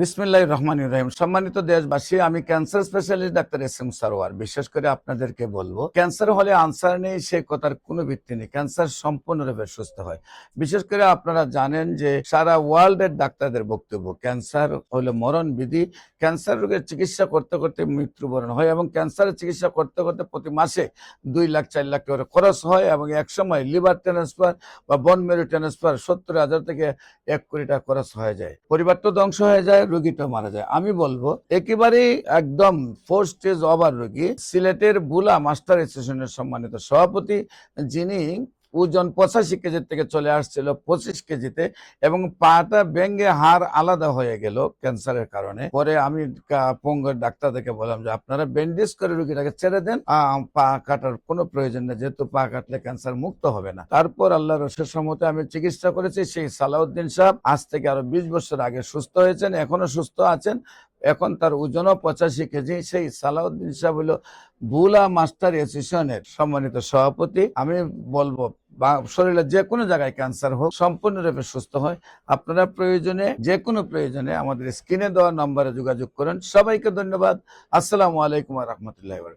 বিসমিল্লাহ রহমান রহিম। সম্মানিত দেশবাসী, আমি cancer specialist doctor S M Sarwar. বিশেষ করে আপনাদেরকে বলব, ক্যান্সার হলে আনসার নেই, সে কথার কোনো ভিত্তি নেই। ক্যান্সার সম্পূর্ণরূপে সুস্থ হয়। বিশেষ করে আপনারা জানেন যে সারা ওয়ার্ল্ডের ডাক্তারদের বক্তব্য, ক্যান্সার হলো মরণ বিধি। ক্যান্সার রোগের চিকিৎসা করতে করতে মৃত্যুবরণ হয় এবং ক্যান্সারের চিকিৎসা করতে করতে প্রতি মাসে দুই লাখ, চার লাখ করে খরচ হয় এবং এক সময় লিভার ট্রান্সফার বা বন মেরু ট্রান্সফার সত্তর হাজার থেকে এক কোটি টাকা খরচ হয়ে যায়। পরিবার তো ধ্বংস হয়ে যায় রোগীটা মারা যায়। আমি বলব, একেবারেই একদম ফোর স্টেজ ওভার রোগী, সিলেটের বুলা মাস্টার অ্যাসোসিয়েশনের সম্মানিত সভাপতি, যিনি ওজন পঁচাশি কেজির থেকে চলে আসছিল পঁচিশ কেজিতে এবং পাটা ব্যঙ্গে হাড় আলাদা হয়ে গেল ক্যান্সারের কারণে। পরে আমি পঙ্গের ডাক্তারদেরকে বললাম যে, আপনারা ব্যান্ডেজ করে রুগীটাকে ছেড়ে দেন। পা কাটার কোনো প্রয়োজন নেই, যেহেতু পা কাটলে ক্যান্সার মুক্ত হবে না। তারপর আল্লাহ রসের সম্মতে আমি চিকিৎসা করেছি সেই সালাউদ্দিন সাহেব। আজ থেকে আরও বিশ বছর আগে সুস্থ হয়েছেন, এখনও সুস্থ আছেন। এখন তার ওজনও পঁচাশি কেজি। সেই সালাউদ্দিন সাহেব হলো বুলা মাস্টার অ্যাসোসিয়েশনের সম্মানিত সভাপতি। আমি বলব বা শরীরের যে কোনো জায়গায় ক্যান্সার হোক, সম্পূর্ণরূপে সুস্থ হয়। আপনারা প্রয়োজনে যে কোনো প্রয়োজনে আমাদের স্ক্রিনে দেওয়া নম্বরে যোগাযোগ করেন। সবাইকে ধন্যবাদ। আসসালামু আলাইকুম রহমতুল্লাহ